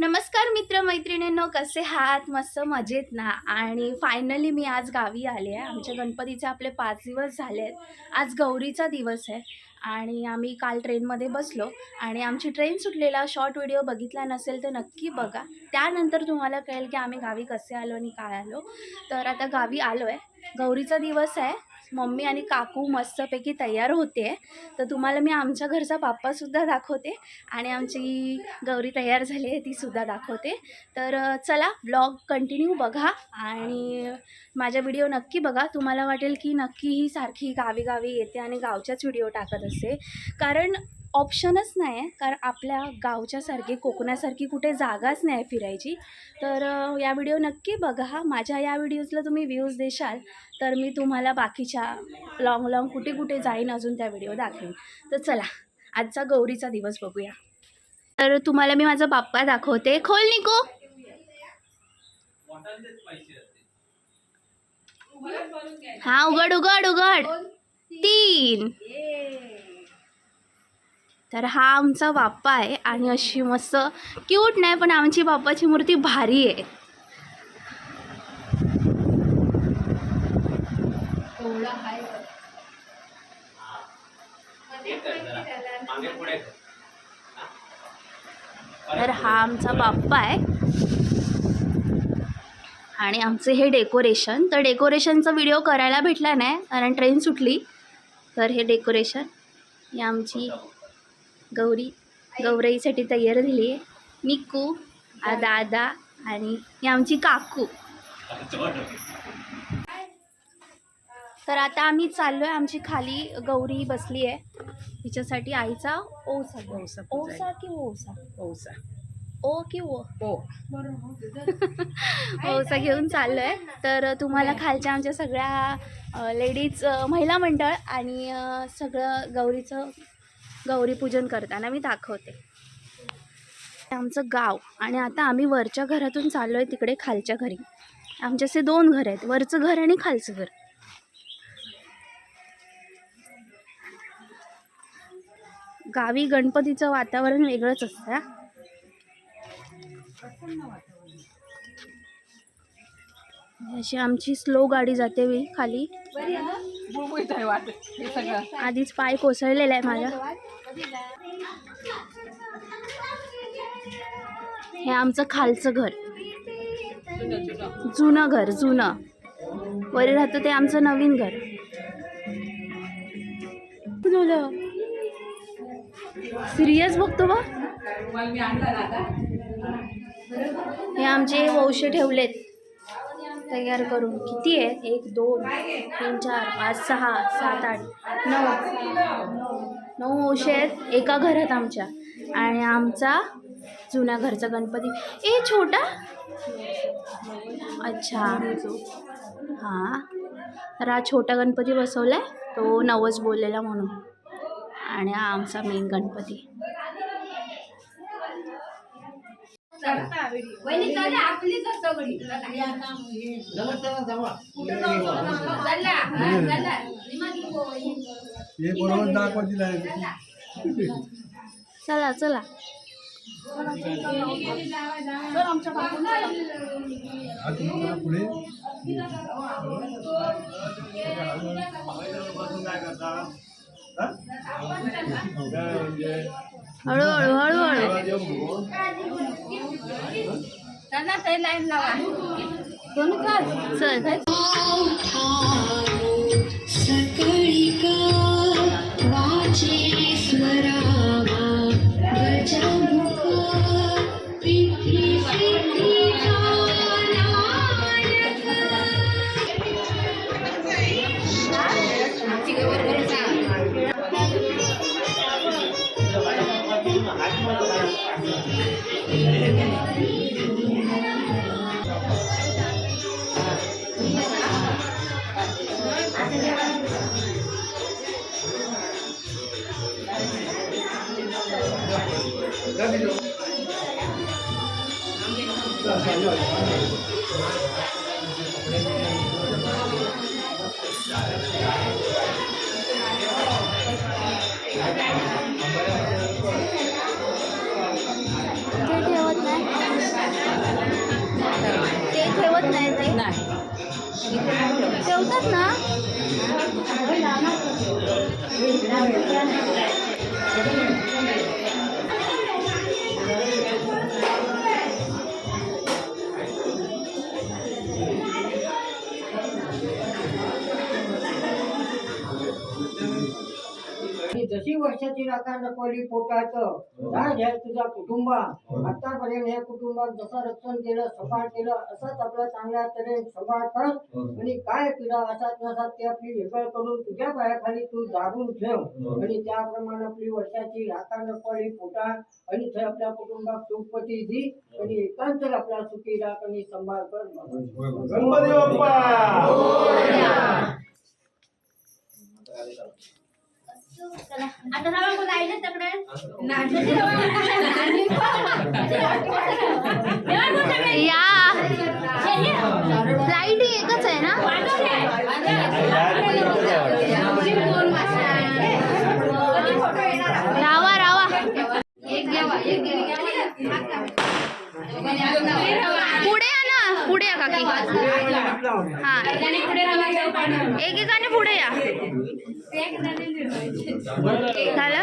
नमस्कार मित्र मैत्रिणींनो कसे आहात? मस्त मजेत ना? आणि फायनली मी आज गावी आले आहे. आमच्या गणपतीचे आपले पाच दिवस झाले आहेत आज गौरीचा दिवस आहे. आणि आम्ही काल ट्रेनमध्ये बसलो. आणि आमची ट्रेन सुटलेला शॉर्ट व्हिडिओ बघितला नसेल तर नक्की बघा. त्यानंतर तुम्हाला कळेल की आम्ही गावी कसे आलो आणि काय आलो. तर आता गावी आलो आहे गौरीचा दिवस आहे. मम्मी आणि काकू मस्तपैकी तयार होते. तर तुम्हाला मी आमच्या घरचा पप्पासुद्धा दाखवते आणि आमची गौरी तयार झाली आहे तीसुद्धा दाखवते. तर चला ब्लॉग कंटिन्यू बघा आणि माझा व्हिडिओ नक्की बघा. तुम्हाला वाटेल की नक्की ही सारखी गावी गावी येते आणि गावच्याच व्हिडिओ टाकत असते कारण ऑप्शनच नाही आहे कारण आपल्या गावच्यासारखी कोकणासारखी कुठे जागाच नाही आहे फिरायची. तर या व्हिडिओ नक्की बघा. माझ्या या व्हिडिओजला तुम्ही व्ह्यूज देशाल तर मी तुम्हाला बाकीच्या लाँग लाँग कुठे कुठे जाईन अजून त्या व्हिडिओ दाखवेन. तर चला आजचा गौरीचा दिवस बघूया. तर तुम्हाला मी माझा बाप्पा दाखवते. खोल निको! हा उघड उघड उघड. तीन. तर हा आमचा बाप्पा आहे आणि अशी मस्त क्यूट नाही पण आमची बाप्पाची मूर्ती भारी आहे. तर हा आमचा बाप्पा आहे. आणि आमचे हे डेकोरेशन तर डेकोरेशनचा व्हिडिओ करायला भेटला नाही कारण ट्रेन सुटली. तर हे डेकोरेशन ही आमची गौरी गौराईसाठी तयार झाली आहे. निकू दादा आणि ही आमची काकू. तर आता आम्ही चाललो आहे आमची खाली गौरी बसली आहे. तिच्यासाठी आईचा ओसा. ओसा ओसा की ओसा? ओसा. ओ की ओ? ओ. ओसा घेऊन चाललो आहे तर तुम्हाला खालच्या आमच्या सगळ्या लेडीज महिला मंडळ आणि सगळं गौरीचं गौरी पूजन करताना मी दाखवते. आमचं गाव आणि आता आम्ही वरच्या घरातून चाललो आहे तिकडे खालच्या घरी. आमचे असे दोन घर आहेत वरचं घर आणि खालचं घर. गावी गणपतीचं वातावरण वेगळंच असतं. अशी आमची स्लो गाडी जाते मी खाली. आधीच पाय कोसळलेला आहे माझा हे आमचं खालचं घर. जुनं घर जुनं. वर राहतं ते आमचं नवीन घर. सिरियस बघतो बा. हे आमचे वंश ठेवलेत. तयार करून किती आहे? एक दोन तीन चार पाच सहा सात आठ नऊ. नऊ वंश आहेत एका घरात आमच्या. आणि आमचा जुन्या घरचा गणपती. ए छोटा? अच्छा. हां. रा छोटा गणपती बसवला आहे तो नवस बोललेला म्हणून. आणि हा आमचा मेन गणपती. हे बरोबर दाखवा दिला चला. चला पुढे. हळूहळू हळूहळू चल सकळी वाचे स्वरावा गजमुख ठेवत नाही ते ठेवत नाही ते नाही ठेवतात ना? वर्षाची राखण रखवली पोटाचं. जा घ्या तुझ्या कुटुंबात. आतापर्यंत या कुटुंबात जसं रक्षण केलं सांभाळ केलं असंच आपलं चांगल्या तऱ्हेने सांभाळ कर. आणि काय तुला असाच नसात ते आपली वेगळ करून तुझ्या पायाखाली तू जागून ठेव. आणि त्याप्रमाणे आपली वर्षाची राखण रखवली पोटात आणि ते आपल्या कुटुंबात सुखपती दी आणि एकांतर आपला सुखी राख आणि सांभाळ कर. गणपती बाप्पा! आता तकडे या. लाइट एकच आहे ना रावा रावा पुढे या ना पुढे या काकी हा एकेकाने पुढे या झालं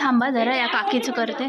थांबा जरा या काकीच करते.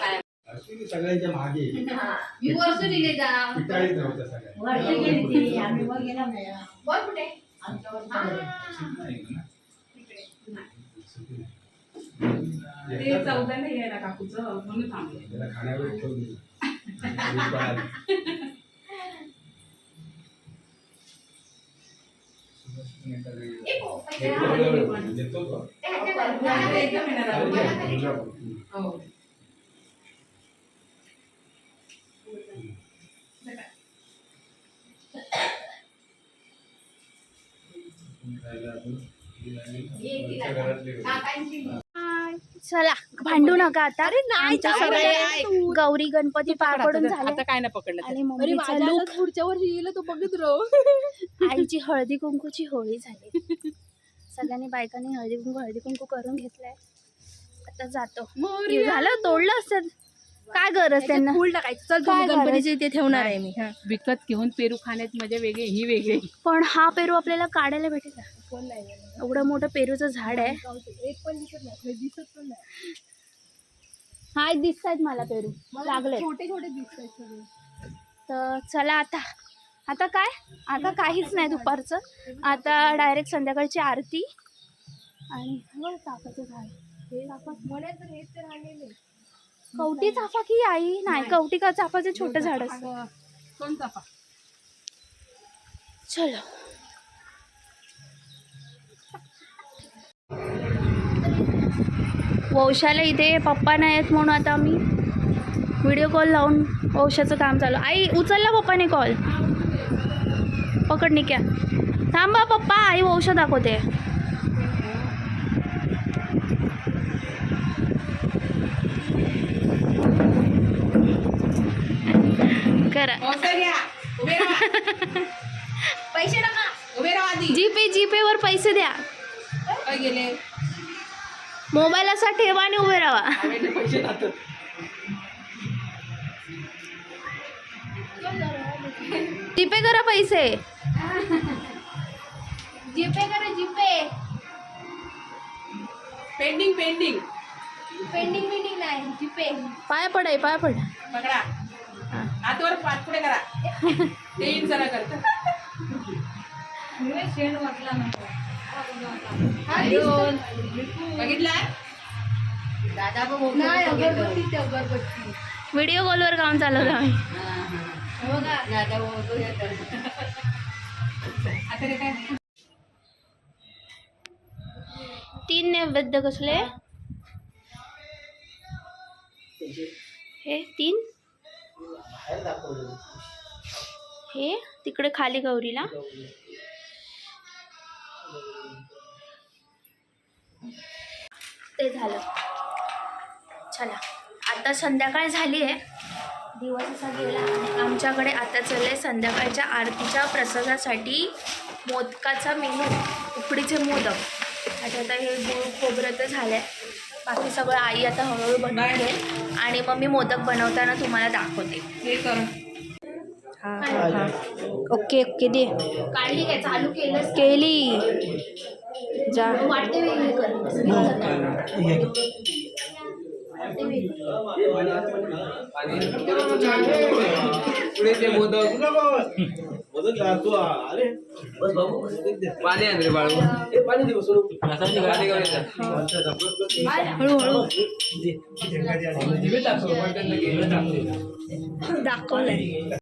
हा Actually सगळ्यांच्या मागे. पिटाळीत नव्हत्या सगळ्या ते चौदा नाही. आहे ना काकूचं म्हणून थांबले. त्याला खाण्यावर ठेवली देतो तो. हो चला भांडू नका आता. आमच्या सगळे गौरी गणपती पार पडून झाले. आता काय नाही पकडलं आणि मम्मीचा लुक पुढच्या वर्षी येईल तो बघत राहू. आईची हळदी कुंकूची होळी झाली. सगळ्यांनी बायकांनी हळदी कुंकू हळदी कुंकू करून घेतलंय. आता जातो. हे झालं तोडलं असत काय गरज त्यांना? फुल टाकायचं. चल काय इथे ठेवणार आहे मी. हा. विकत घेऊन पेरू खाण्यात मजा वेगळी ही वेगळी. पण हा पेरू आपल्याला काढायला भेटेल का? एवढं मोठं पेरूचं झाड आहे. एक पण दिसत नाही दिसत पण नाही. हाय दिसत आहेत मला पेरू. लागले छोटे छोटे दिसत आहेत सगळे. तर चला आता. आता काय? आता काहीच नाही दुपारचं. आता डायरेक्ट संध्याकाळची आरती आणि बघ चाफाचं झाड. हे चाफा म्हणायचं हेच तर राहिलेले कवटी चाफा की आई? नाही कवटी का चाफाचं छोटं झाड असतं कोण चाफा? चलो. वौशाला इथे पप्पा नाही आहेत म्हणून आता मी व्हिडिओ कॉल लावून वौशाचं काम चालू. आई उचलला पप्पाने कॉल पकड निक्या. थांबा पप्पा आई वौशा दाखवते. करा. पैसे जीपे जीपे वर पैसे द्या. गेले? मोबाईल असा ठेवा आणि उभे राहा. आम्ही पैसे जातात जीपे करा पैसे. जीपे करा GPay. Pending pending pending pending नाही जीपे. पाया पडाय पाया पड. पकडा. हातवर पाठ पुढे करा. ते येईन जरा करत बघितला दादा नाही अगरबत्ती ते अगरबत्ती. व्हिडिओ कॉलवर काम चालवलं आम्ही. आता ते काय? तीन नैवेद्य कसले? हे तीन? हे तिकडे खाली गौरीला. ते झालं. चला आता संध्याकाळ झाली आहे. दिवस असा गेला आणि आमच्याकडे आता चाललं आहे संध्याकाळच्या आरतीच्या प्रसादासाठी मोदकाचा मेनू उकडीचे मोदक. आता आता हे गुळ खोबरं तर झालं आहे बाकी सगळं आई आता हळूहळू बनवून घेईल. आणि मग मी मोदक बनवताना तुम्हाला दाखवते. हे कर. ओके ओके दे. काढली काय? चालू केलंच केली. जा. वाटते वेगळी कर. पुढे ते मोदक पाणी आहे रे बाळू. पाणी करायचं हळूहळू. दाखवलंय.